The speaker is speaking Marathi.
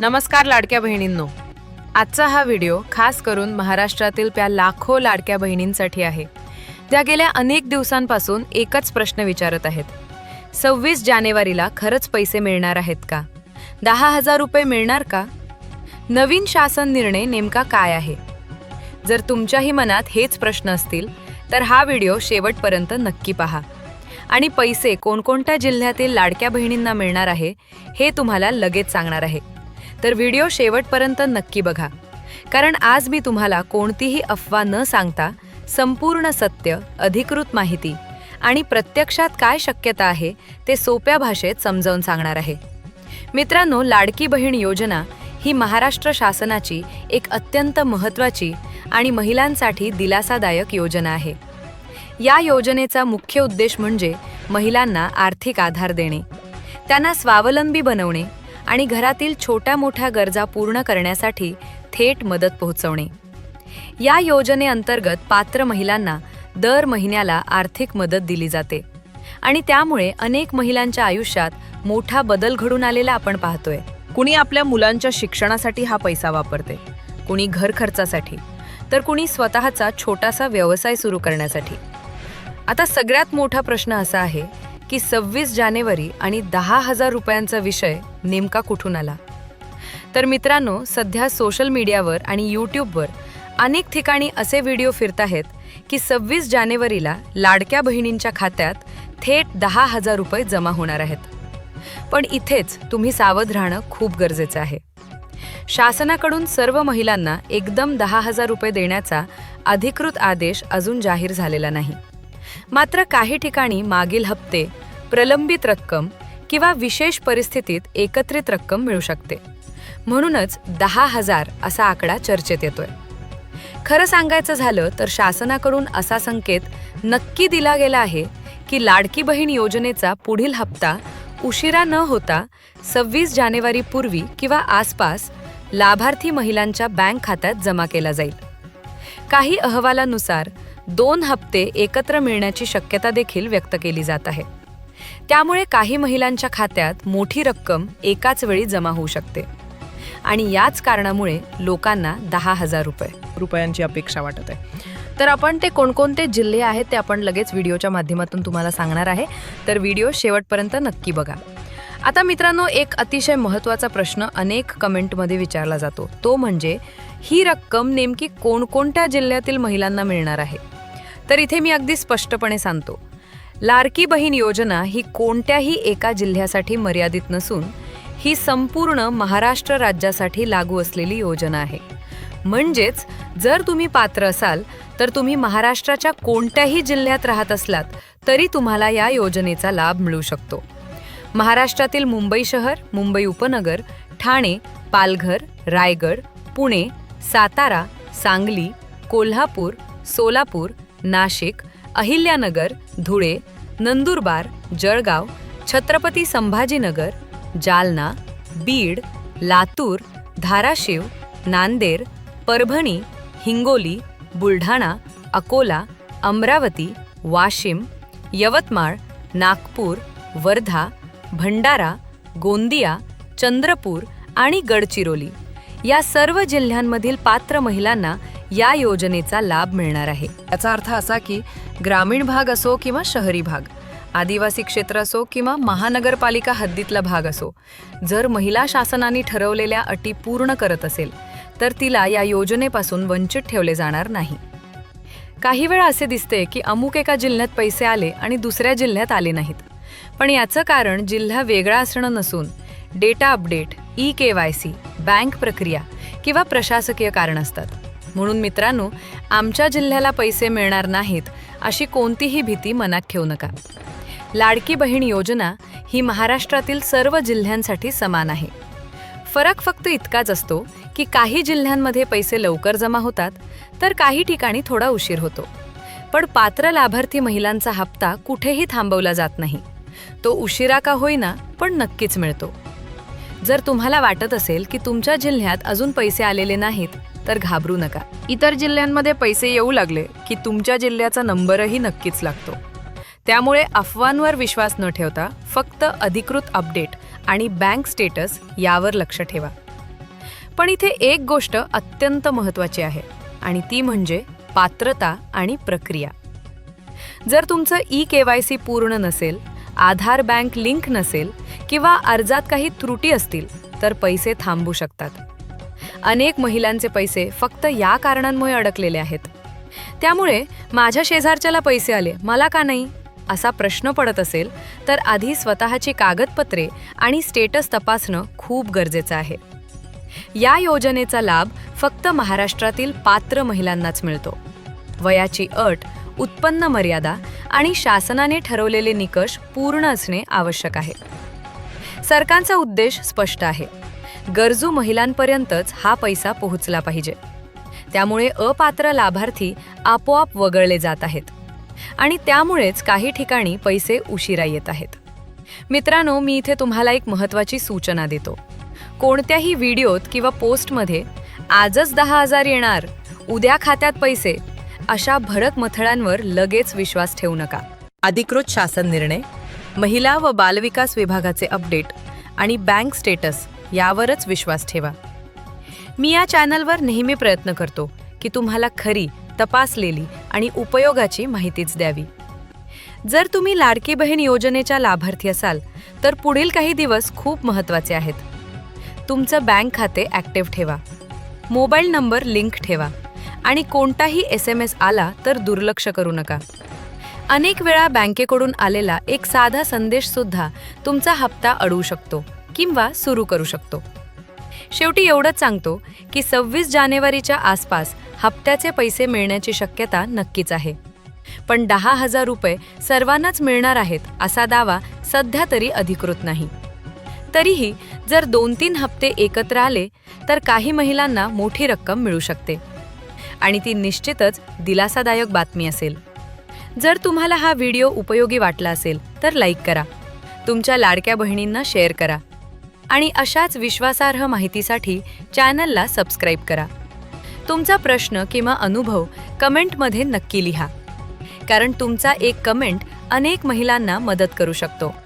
नमस्कार लाडक्या बहिणींनो. आजचा हा व्हिडिओ खास करून महाराष्ट्रातील त्या लाखो लाडक्या बहिणींसाठी आहे. त्या गेल्या अनेक दिवसांपासून एकच प्रश्न विचारत आहेत. सव्वीस जानेवारीला खरंच पैसे मिळणार आहेत का? दहा हजार रुपये मिळणार का? नवीन शासन निर्णय नेमका काय आहे? जर तुमच्याही मनात हेच प्रश्न असतील तर हा व्हिडिओ शेवटपर्यंत नक्की पहा. आणि पैसे कोणकोणत्या जिल्ह्यातील लाडक्या बहिणींना मिळणार आहे हे तुम्हाला लगेच सांगणार आहे. तर व्हिडिओ शेवटपर्यंत नक्की बघा. कारण आज मी तुम्हाला कोणतीही अफवा न सांगता संपूर्ण सत्य अधिकृत माहिती आणि प्रत्यक्षात काय शक्यता आहे ते सोप्या भाषेत समजावून सांगणार आहे. मित्रांनो लाडकी बहीण योजना ही महाराष्ट्र शासनाची एक अत्यंत महत्त्वाची आणि महिलांसाठी दिलासादायक योजना आहे. या योजनेचा मुख्य उद्देश म्हणजे महिलांना आर्थिक आधार देणे त्यांना स्वावलंबी बनवणे आणि घरातील छोट्या मोठ्या गरजा पूर्ण करण्यासाठी थेट मदत पोहोचवणे. या योजनेअंतर्गत पात्र महिलांना दर महिन्याला आर्थिक मदत दिली जाते आणि त्यामुळे अनेक महिलांच्या आयुष्यात मोठा बदल घडून आलेला आपण पाहतोय. कुणी आपल्या मुलांच्या शिक्षणासाठी हा पैसा वापरते कुणी घर खर्चासाठी तर कुणी स्वतःचा छोटासा व्यवसाय सुरू करण्यासाठी. आता सगळ्यात मोठा प्रश्न असा आहे की सव्वीस जानेवारी आणि दहा हजार रुपयांचा विषय नेमका कुठून आला? तर मित्रांनो सध्या सोशल मीडियावर आणि यूट्यूबवर अनेक ठिकाणी असे व्हिडिओ फिरत आहेत की सव्वीस जानेवारीला लाडक्या बहिणींच्या खात्यात थेट दहा हजार रुपये जमा होणार आहेत. पण इथेच तुम्ही सावध राहणं खूप गरजेचं आहे. शासनाकडून सर्व महिलांना एकदम दहा हजार रुपये देण्याचा अधिकृत आदेश अजून जाहीर झालेला नाही. मात्र काही ठिकाणी मागील हप्ते प्रलंबित रक्कम किंवा विशेष परिस्थितीत एकत्रित रक्कम मिळू शकते. म्हणूनच दहा हजार असा आकडा चर्चेत येतोय. खरं सांगायचं झालं तर शासनाकडून असा संकेत नक्की दिला गेला आहे की लाडकी बहीण योजनेचा पुढील हप्ता उशिरा न होता सव्वीस जानेवारीपूर्वी किंवा आसपास लाभार्थी महिलांच्या बँक खात्यात जमा केला जाईल. काही अहवालानुसार दोन हप्ते एकत्र मिळण्याची शक्यता देखील व्यक्त केली जात आहे. त्यामुळे काही महिलांच्या खात्यात मोठी रक्कम एकाच वेळी जमा होऊ शकते. आणि याच कारणामुळे लोकांना दहा हजार रुपये. रुपयांची अपेक्षा वाटत आहे. तर आपण ते कोणकोणते जिल्हे आहेत ते आपण लगेच व्हिडिओच्या माध्यमातून तुम्हाला सांगणार आहे. तर व्हिडिओ शेवटपर्यंत नक्की बघा. आता मित्रांनो एक अतिशय महत्त्वाचा प्रश्न अनेक कमेंटमध्ये विचारला जातो. तो म्हणजे ही रक्कम नेमकी कोणकोणत्या जिल्ह्यातील महिलांना मिळणार आहे? तर इथे मी अगदी स्पष्टपणे सांगतो. लाडकी बहीण योजना ही कोणत्याही एका जिल्ह्यासाठी मर्यादित नसून ही संपूर्ण महाराष्ट्र राज्यासाठी लागू असलेली योजना आहे. म्हणजेच जर तुम्ही पात्र असाल तर तुम्ही महाराष्ट्राच्या कोणत्याही जिल्ह्यात राहत असलात तरी तुम्हाला या योजनेचा लाभ मिळू शकतो. महाराष्ट्रातील मुंबई शहर मुंबई उपनगर ठाणे पालघर रायगड पुणे सातारा सांगली कोल्हापूर सोलापूर नाशिक अहिल्यानगर धुळे नंदुरबार जळगाव छत्रपती संभाजीनगर जालना बीड लातूर धाराशिव नांदेड परभणी हिंगोली बुलढाणा अकोला अमरावती वाशिम यवतमाळ नागपूर वर्धा भंडारा गोंदिया चंद्रपूर आणि गडचिरोली. या सर्व जिल्ह्यांमधील पात्र महिलांना या योजनेचा लाभ मिळणार आहे. याचा अर्थ असा की ग्रामीण भाग असो किंवा शहरी भाग आदिवासी क्षेत्र असो किंवा महानगरपालिका हद्दीतला भाग असो जर महिला शासनाने ठरवलेल्या अटी पूर्ण करत असेल तर तिला या योजनेपासून वंचित ठेवले जाणार नाही. काही वेळा असे दिसते की अमुक एका जिल्ह्यात पैसे आले आणि दुसऱ्या जिल्ह्यात आले नाहीत. पण याचं कारण जिल्हा वेगळा असणं नसून data update e K Y C bank प्रक्रिया किंवा प्रशासकीय कारण असतात. म्हणून मित्रांनो आमच्या जिल्ह्याला पैसे मिळणार नाहीत अशी कोणतीही भीती मनात ठेवू नका. लाडकी बहीण योजना ही महाराष्ट्रातील सर्व जिल्ह्यांसाठी समान आहे. फरक फक्त इतकाच असतो की काही जिल्ह्यांमध्ये पैसे लवकर जमा होतात तर काही ठिकाणी थोडा उशीर होतो. पण पात्र लाभार्थी महिलांचा हप्ता कुठेही थांबवला जात नाही. तो उशिरा का होईना पण नक्कीच मिळतो. जर तुम्हाला वाटत असेल की तुमच्या जिल्ह्यात अजून पैसे आलेले नाहीत तर घाबरू नका. इतर जिल्ह्यांमध्ये पैसे येऊ लागले की तुमच्या जिल्ह्याचा नंबरही नक्कीच लागतो. त्यामुळे अफवांवर विश्वास न ठेवता फक्त अधिकृत अपडेट आणि बँक स्टेटस यावर लक्ष ठेवा. पण इथे एक गोष्ट अत्यंत महत्त्वाची आहे आणि ती म्हणजे पात्रता आणि प्रक्रिया. जर तुमचं ई के वाय सी पूर्ण नसेल आधार बँक लिंक नसेल किंवा अर्जात काही त्रुटी असतील तर पैसे थांबू शकतात. अनेक महिलांचे पैसे फक्त या कारणांमुळे अडकलेले आहेत. त्यामुळे माझ्या शेजारच्याला पैसे आले मला का नाही? असा प्रश्न पडत असेल तर आधी स्वतःची कागदपत्रे आणि स्टेटस तपासणं खूप गरजेचं आहे. या योजनेचा लाभ फक्त महाराष्ट्रातील पात्र महिलांनाच मिळतो. वयाची अट उत्पन्न मर्यादा आणि शासनाने ठरवलेले निकष पूर्ण असणे आवश्यक आहे. सरकारचा उद्देश स्पष्ट आहे. गरजू महिलांपर्यंतच हा पैसा पोहोचला पाहिजे. त्यामुळे अपात्र लाभार्थी आपोआप वगळले जात आहेत. आणि त्यामुळेच काही ठिकाणी पैसे उशिरा येत आहेत. मित्रांनो मी इथे तुम्हाला एक महत्त्वाची सूचना देतो. कोणत्याही व्हिडिओत किंवा पोस्टमध्ये आजच दहा हजार येणार उद्या खात्यात पैसे अशा भडक मथळांवर लगेच विश्वास ठेवू नका. अधिकृत शासन निर्णय महिला व बालविकास विभागाचे अपडेट आणि बँक स्टेटस यावरच विश्वास ठेवा. मी या चॅनलवर नेहमी प्रयत्न करतो की तुम्हाला खरी तपासलेली आणि उपयोगाची माहितीच द्यावी. जर तुम्ही लाडकी बहीण योजनेच्या लाभार्थी असाल तर पुढील काही दिवस खूप महत्त्वाचे आहेत. तुमचं बँक खाते ॲक्टिव्ह ठेवा. मोबाईल नंबर लिंक ठेवा. आणि कोणताही एस एम एस आला तर दुर्लक्ष करू नका. अनेक वेळा बँकेकडून आलेला एक साधा संदेशसुद्धा तुमचा हप्ता अडवू शकतो. किंवा सुरू करू शकतो. शेवटी एवढंच सांगतो की सव्वीस जानेवारीच्या आसपास हप्त्याचे पैसे मिळण्याची शक्यता नक्कीच आहे. पण दहा हजार रुपये सर्वांनाच मिळणार आहेत असा दावा सध्या तरी अधिकृत नाही. तरीही जर दोन तीन हप्ते एकत्र आले तर काही महिलांना मोठी रक्कम मिळू शकते. आणि ती निश्चितच दिलासादायक बातमी असेल. जर तुम्हाला हा व्हिडिओ उपयोगी वाटला असेल तर लाईक करा. तुमच्या लाडक्या बहिणींना शेअर करा. आणि अशाच विश्वासार्ह माहितीसाठी चॅनलला सबस्क्राईब करा. तुमचा प्रश्न किंवा अनुभव कमेंटमध्ये नक्की लिहा. कारण तुमचा एक कमेंट अनेक महिलांना मदत करू शकतो.